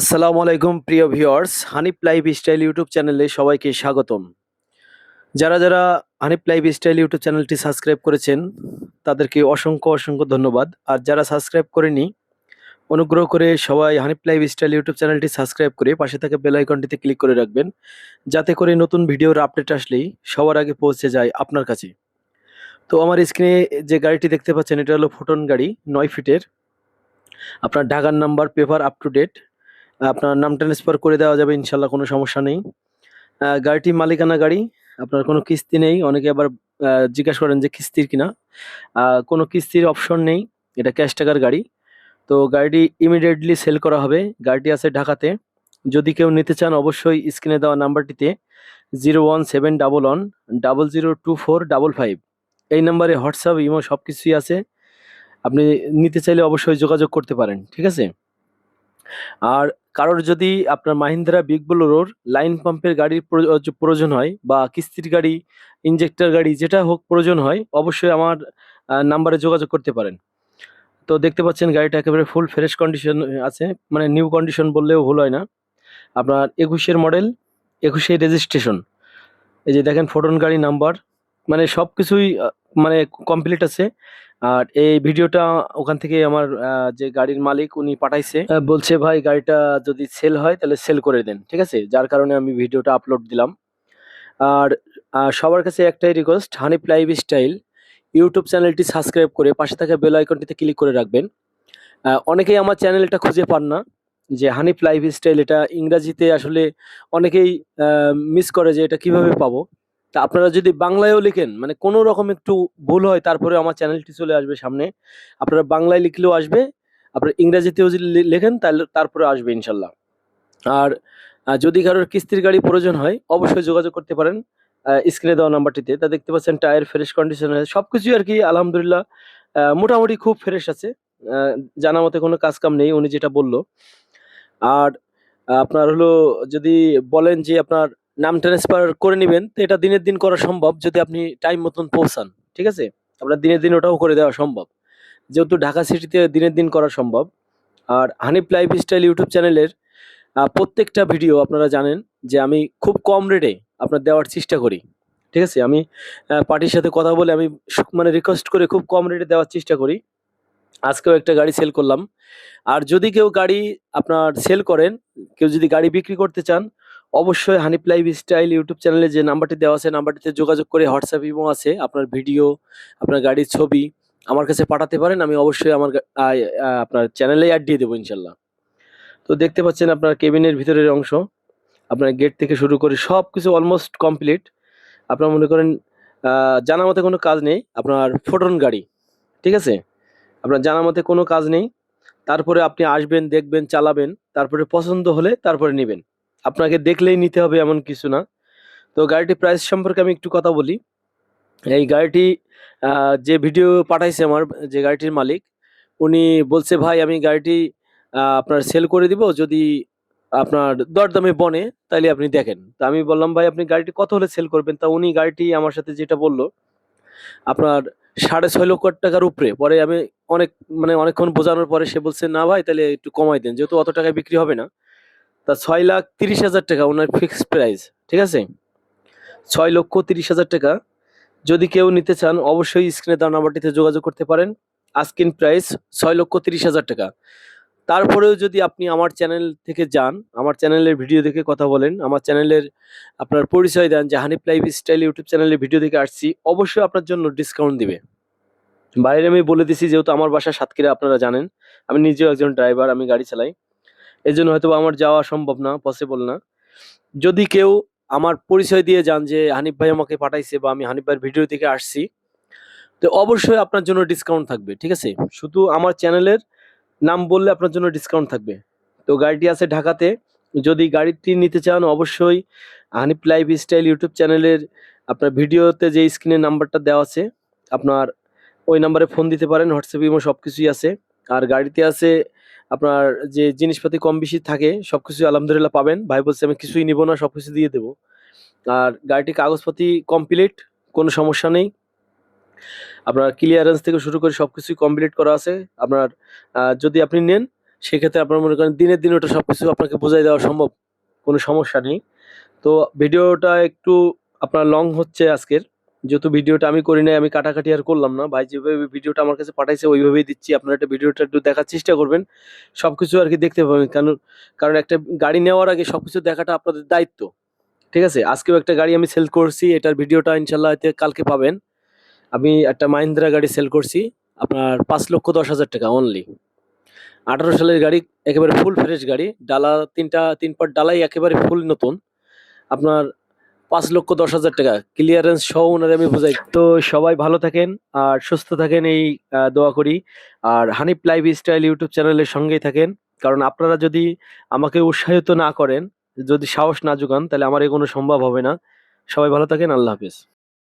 আসসালামু আলাইকুম, প্রিয় viewers. Hanif life style YouTube চ্যানেলে সবাইকে স্বাগতম। যারা যারা হানিফ লাইফ স্টাইল ইউটিউব চ্যানেলটি সাবস্ক্রাইব করেছেন, তাদেরকে অসংখ্য অসংখ্য ধন্যবাদ। আর যারা সাবস্ক্রাইব করেনি অনুগ্রহ করে সবাই হানিফ লাইফ স্টাইল ইউটিউব চ্যানেলটি সাবস্ক্রাইব করে পাশে থাকা বেল আইকনটিতে ক্লিক করে রাখবেন, যাতে করে নতুন ভিডিওর আপডেট আসলেই সবার আগে পৌঁছে যায় আপনার কাছে। তো আমার স্ক্রিনে যে গাড়িটি দেখতে পাচ্ছেন, এটা হলো ফুটন গাড়ি, নয় ফিটের। আপনার ঢাকার number, paper up to date আপনার নাম ট্রান্সফার করে দেওয়া যাবে, ইনশাল্লাহ কোনো সমস্যা নেই। গাড়িটি মালিকানা গাড়ি, আপনার কোনো কিস্তি নেই। অনেকে আবার জিজ্ঞাসা করেন যে কিস্তির কিনা। কোনো কিস্তির অপশন নেই। এটা ক্যাশ টাকার গাড়ি। তো গাড়িটি ইমিডিয়েটলি সেল করা হবে। গাড়িটি আছে ঢাকাতে। যদি কেউ নিতে চান, অবশ্যই স্ক্রিনে দেওয়া নাম্বারটিতে zero one seven double one double zero two four double five এই নাম্বারে হোয়াটসঅ্যাপ ইমো সব কিছুই আছে। আপনি নিতে চাইলে অবশ্যই যোগাযোগ করতে পারেন। ঠিক আছে? আর কারোর যদি আপনার মাহিন্দ্রা বিগ বোলোরোর লাইন পাম্পের গাড়ির প্রয়ো- প্রয়োজন হয় বা কিস্তির গাড়ি, ইনজেক্টর গাড়ি, যেটা হোক প্রয়োজন হয়, অবশ্যই আমার নাম্বারে যোগাযোগ করতে পারেন। তো দেখতে পাচ্ছেন গাড়িটা একেবারে ফুল ফ্রেশ কন্ডিশন আছে মানে নিউ কন্ডিশন বললেও ভুল হয় না। আপনার একুশের মডেল একুশের রেজিস্ট্রেশন এই যে দেখেন ফোটন গাড়ি নাম্বার মানে সব কিছুই মানে কমপ্লিট আছে। আর এই ভিডিওটা ওখান থেকে আমার যে গাড়ির মালিক উনি পাঠাইছে বলছে, ভাই, গাড়িটা যদি সেল হয়, তাহলে সেল করে দেন, ঠিক আছে? যার কারণে আমি ভিডিওটা আপলোড দিলাম। আর সবার কাছে একটাই request Hanif live style YouTube চ্যানেলটি সাবস্ক্রাইব করে পাশে থাকা বেল আইকনটিতে ক্লিক করে রাখবেন। অনেকেই আমার চ্যানেলটা খুঁজে পান না, যে হানিফ লাইফ স্টাইল এটা ইংরাজিতে আসলে অনেকেই মিস করে যে এটা কীভাবে পাবো। তা আপনারা যদি বাংলায়ও লিখেন মানে কোনো রকম একটু ভুল হয়, তারপরে আমার চ্যানেলটি চলে আসবে সামনে। আপনারা বাংলায় লিখলেও আসবে, আপনার ইংরেজিতেও যদি লেখেন তাহলে তারপরে আসবে ইনশাল্লাহ। আর যদি কারোর কিস্তির গাড়ি প্রয়োজন হয়, অবশ্যই যোগাযোগ করতে পারেন স্ক্রিনে দেওয়া নাম্বারটিতে। তা দেখতে পাচ্ছেন টায়ার ফ্রেশ কন্ডিশনে সব কিছুই আর কি, আলহামদুলিল্লাহ মোটামুটি খুব ফ্রেশ আছে। জানা মতে কোনো কাজ কাম নেই, উনি যেটা বলল। আর আপনার হলো যদি বলেন যে আপনার নাম ট্রান্সফার করে নেবেন, তো এটা দিনের দিন করা সম্ভব যদি আপনি টাইম মতন পৌঁছান, ঠিক আছে? আপনার দিনের দিন ওটাও করে দেওয়া সম্ভব। যেহেতু ঢাকা সিটিতে দিনের দিন করা সম্ভব। আর হানিফ লাইফ স্টাইল ইউটিউব চ্যানেলের প্রত্যেকটা ভিডিও আপনারা জানেন যে আমি খুব কম রেটে আপনার দেওয়ার চেষ্টা করি, ঠিক আছে? আমি পার্টির সাথে কথা বলে আমি মানে রিকোয়েস্ট করে খুব কম রেটে দেওয়ার চেষ্টা করি। আজকেও একটা গাড়ি সেল করলাম। আর যদি কেউ গাড়ি আপনার সেল করেন, কেউ যদি গাড়ি বিক্রি করতে চান অবশ্যই হানিফ লাইফ স্টাইল ইউটিউব চ্যানেলে যে নাম্বারটি দেওয়া আছে, নাম্বারটিতে যোগাযোগ করে হোয়াটসঅ্যাপ ইমো আছে, আপনার ভিডিও, আপনার গাড়ির ছবি আমার কাছে পাঠাতে পারেন, আমি অবশ্যই আমার আপনার চ্যানেলে অ্যাড দিয়ে দেবো ইনশাল্লাহ। তো দেখতে পাচ্ছেন আপনার কেবিনের ভিতরের অংশ, আপনার গেট থেকে শুরু করে সব কিছু অলমোস্ট কমপ্লিট আপনার মনে করেন জানা মতে কোনো কাজ নেই, আপনার ফোটন গাড়ি, ঠিক আছে? আপনার জানা মতে কোনো কাজ নেই, তারপরে আপনি আসবেন, দেখবেন, চালাবেন, তারপরে পছন্দ হলে তারপরে নেবেন। আপনাকে দেখলেই নিতে হবে এমন কিছু না। তো গাড়িটির প্রাইস সম্পর্কে আমি একটু কথা বলি। এই গাড়িটি যে ভিডিও পাঠাইছে আমার, যে গাড়িটির মালিক, উনি বলছে, ভাই, আমি গাড়িটি আপনার সেল করে দিব। যদি আপনার দরদামে বনে, তাইলে আপনি দেখেন। তা আমি বললাম, ভাই, আপনি গাড়িটি কত হলে সেল করবেন? তা উনি গাড়িটি আমার সাথে যেটা বলল, আপনার সাড়ে ছয় লক্ষ টাকার উপরে। পরে আমি অনেক মানে অনেকক্ষণ বোঝানোর পরে সে বলছে, না ভাই তাহলে একটু কমাই দেন। যেহেতু অত টাকায় বিক্রি হবে না। তা ছয় লাখ তিরিশ হাজার টাকা ওনার ফিক্সড প্রাইস ঠিক আছে? ছয় লক্ষ তিরিশ হাজার টাকা। যদি কেউ নিতে চান, অবশ্যই স্ক্রিনে দেওয়া নাম্বারটিতে যোগাযোগ করতে পারেন। আস্কিন প্রাইস ছয় লক্ষ তিরিশ হাজার টাকা। তারপরেও যদি আপনি আমার চ্যানেল থেকে যান, আমার চ্যানেলের ভিডিও দেখে কথা বলেন, আমার চ্যানেলের আপনার পরিচয় দেন যে হানিফ লাইফ স্টাইল ইউটিউব চ্যানেলের ভিডিও দেখে আসছি, অবশ্যই আপনার জন্য ডিসকাউন্ট দিবে। বাইরে আমি বলে দিছি, যেহেতু আমার বাসা সাতক্ষীরা, আপনারা জানেন। আমি নিজেও একজন ড্রাইভার আমি গাড়ি চালাই। এই জন্য হয়তো আমার যাওয়া সম্ভব না পসিবল না। যদি কেউ আমার পরিচয় দিয়ে যান যে হানিফ ভাই আমাকে পাঠাইছে বা আমি হানিফ ভাইয়ের ভিডিও থেকে আসছি, তো অবশ্যই আপনার জন্য ডিসকাউন্ট থাকবে, ঠিক আছে? শুধু আমার চ্যানেলের নাম বললে আপনার জন্য ডিসকাউন্ট থাকবে। তো গাড়িটি আছে ঢাকাতে, যদি গাড়িটি নিতে চান অবশ্যই হানিফ লাইফ স্টাইল ইউটিউব চ্যানেলের আপনার ভিডিওতে যে স্ক্রিনের নাম্বারটা দেওয়া আছে, আপনার ওই নাম্বারে ফোন দিতে পারেন হোয়াটসঅ্যাপ ইমো সব কিছুই আছে। আর গাড়িতে আছে আপনার যে জিনিসপাতি কম বেশি থাকে সব কিছু আলহামদুলিল্লাহ পাবেন। ভাই বলছে, আমি কিছুই নিব না সব কিছু দিয়ে দেবো। আর গাড়িটি কাগজপাতি কমপ্লিট কোনো সমস্যা নেই। আপনার ক্লিয়ারেন্স থেকে শুরু করে সব কিছুই কমপ্লিট করা আছে। আপনার যদি আপনি নেন, সেক্ষেত্রে আপনার মনে করেন দিনের দিন ওটা সব কিছু আপনাকে বোঝাই দেওয়া সম্ভব। কোনো সমস্যা নেই। তো ভিডিওটা একটু আপনার লং হচ্ছে আজকের। যেহেতু ভিডিওটা আমি করি নাই, আমি কাটাকাটি আর করলাম না। ভাই যেভাবে ভিডিওটা আমার কাছে পাঠাইছে, ওইভাবেই দিচ্ছি। আপনারা একটা ভিডিওটা একটু দেখার চেষ্টা করবেন। সব কিছু আর কি দেখতে পাবেন। কারণ কারণ একটা গাড়ি নেওয়ার আগে সব কিছু দেখাটা আপনাদের দায়িত্ব। ঠিক আছে? আজকেও একটা গাড়ি আমি সেল করছি। এটার ভিডিওটা ইনশাল্লাহ কালকে পাবেন। আমি একটা মাহিন্দ্রা গাড়ি সেল করছি। আপনার পাঁচ লক্ষ দশ হাজার টাকা অনলি আঠারো সালের গাড়ি, একেবারে ফুল ফ্রেশ গাড়ি। ডালা, তিনটা, তিন পাট ডালাই একেবারে ফুল নতুন। আপনার পাঁচ লক্ষ দশ হাজার টাকা। ক্লিয়ারেন্স সহ ওনারে আমি বোঝাই। তো সবাই ভালো থাকেন আর সুস্থ থাকেন এই দোয়া করি। আর হানিফ লাইফ স্টাইল ইউটিউব চ্যানেলের সঙ্গেই থাকেন। কারণ আপনারা যদি আমাকে উৎসাহিত না করেন, যদি সাহস না যোগান, তাহলে আমার এগোনো সম্ভব হবে না। সবাই ভালো থাকেন, আল্লাহ হাফিজ।